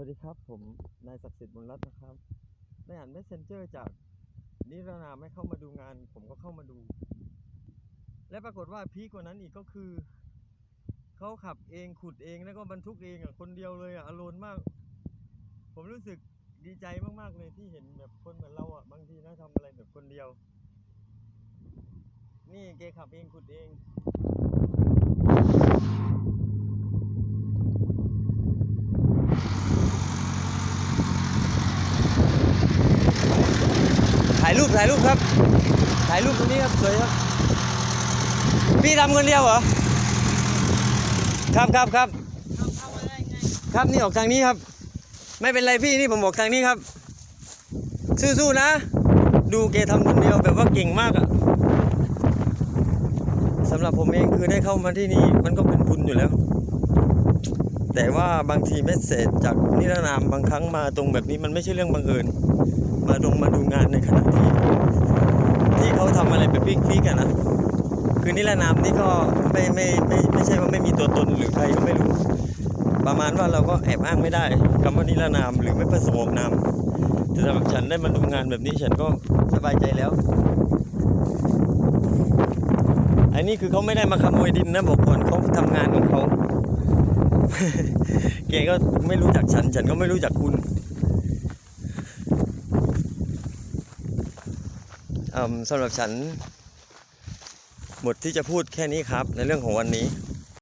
วัสดีครับ ผมนายศักดิ์สิทธิ์บุญรัตน์นะครับได้อ่าน messenger จากนิรนามให้เข้ามาดูงาน ผมก็เข้ามาดู และปรากฏว่าพีกว่านั้นอีกก็คือเขาขับเองขุดเองแล้วก็บรรทุกเองอะคนเดียวเลยอะอโลนมาก ผมรู้สึกดีใจมากๆเลยที่เห็นแบบคนเหมือนเราอะบางทีนะทำอะไรแบบคนเดียว นี่เกขับเองขุดเองายรูปถ่ายรูปครับ ถ่ายรูปตรงนี้ครับสวยครับ พี่ทำคนเดียวเหรอ ครับครับครับ ครับนี่ออกทางนี้ครับ ไม่เป็นไรพี่นี่ผมออกทางนี้ครับ สู้ๆนะ ดูเกทำคนเดียวแบบว่าเก่งมากอะสำหรับผมเองคือได้เข้ามาที่นี่มันก็เป็นบุญอยู่แล้ว แต่ว่าบางทีเมสเซจจากนิรนามบางครั้งมาตรงแบบนี้มันไม่ใช่เรื่องบังเอิญมาตรงมาดูงานในขณะ อะไรแบบพีคๆกันนะคือนิรนามนี่ก็ไม่ไม่ไม่ไม่ใช่ว่าไม่มีตัวตนหรือใครก็ไม่รู้ ประมาณว่าเราก็แอบอ้างไม่ได้คำว่านิรนามหรือไม่ประสงค์นามแต่สำหรับฉันได้มาดูงานแบบนี้ฉันก็สบายใจแล้วอันนี้คือเขาไม่ได้มาขโมยดินนะบอกก่อนเขาทำงานของเขาเกก็ไม่รู้จักฉัน ฉันก็ไม่รู้จักคุณ อืม สำหรับฉัน หมดที่จะพูดแค่นี้ครับ ในเรื่องของวันนี้